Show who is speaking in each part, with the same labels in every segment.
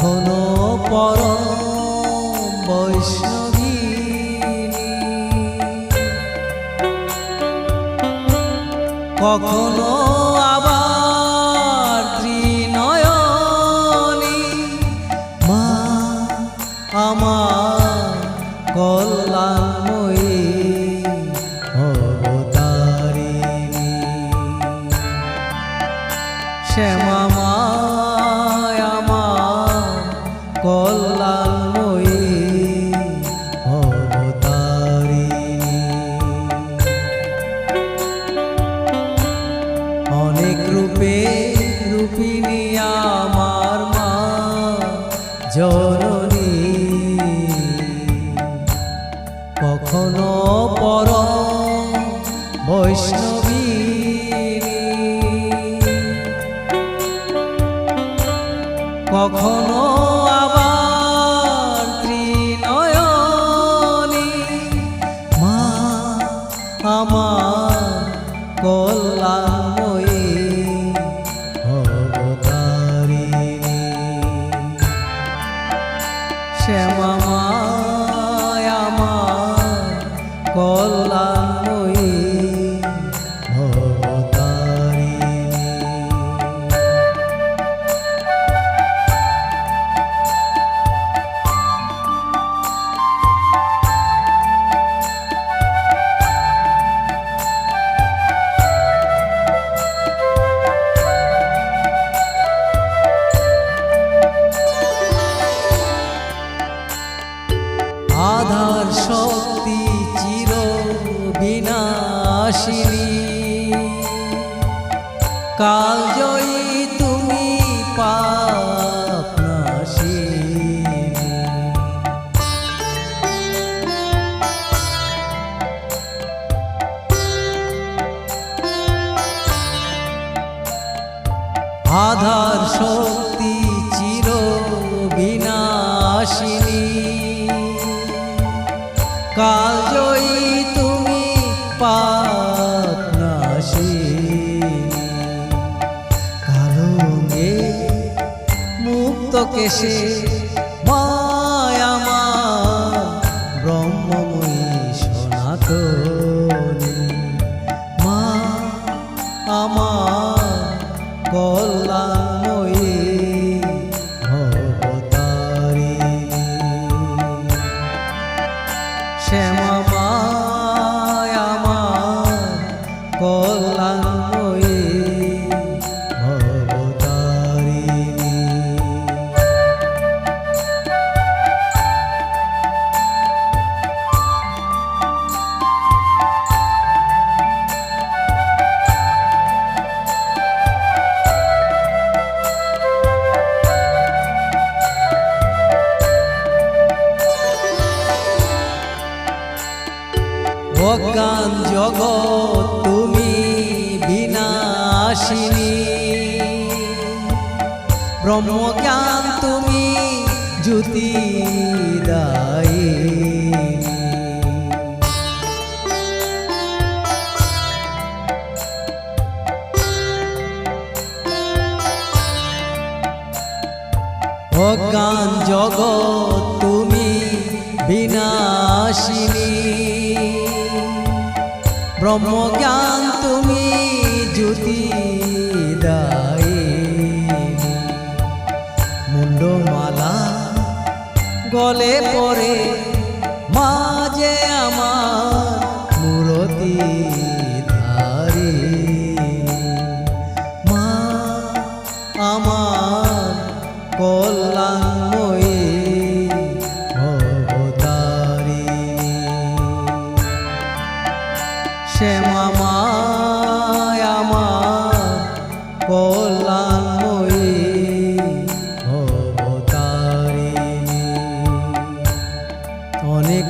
Speaker 1: এখনও পরম বৈষ্ণবী। কখনো কখনো পর বৈষ্ণবী। কখনো কাল জয়ী তুমি পাপ নাশিনী আধার শক্তি কেশে অজ্ঞান জগৎ তুমি বিনাশিনী ব্রহ্মজ্ঞান তুমি জ্যোতি অজ্ঞান জগৎ তুমি বিনাশিনী ব্রহ্মজ্ঞান তুমি জ্যোতি মুন্ডমালা গলে পরে মাঝে আমার মুরতি ধারে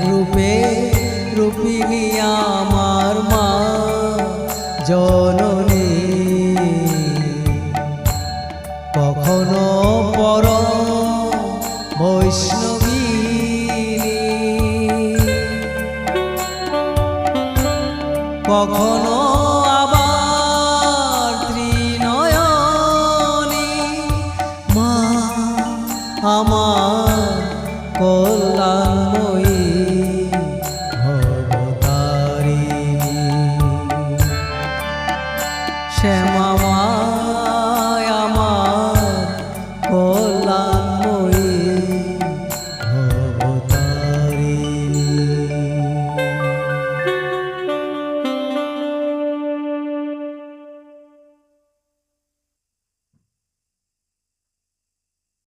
Speaker 1: রূপে রূপিণী আমার মা জননী। কখনো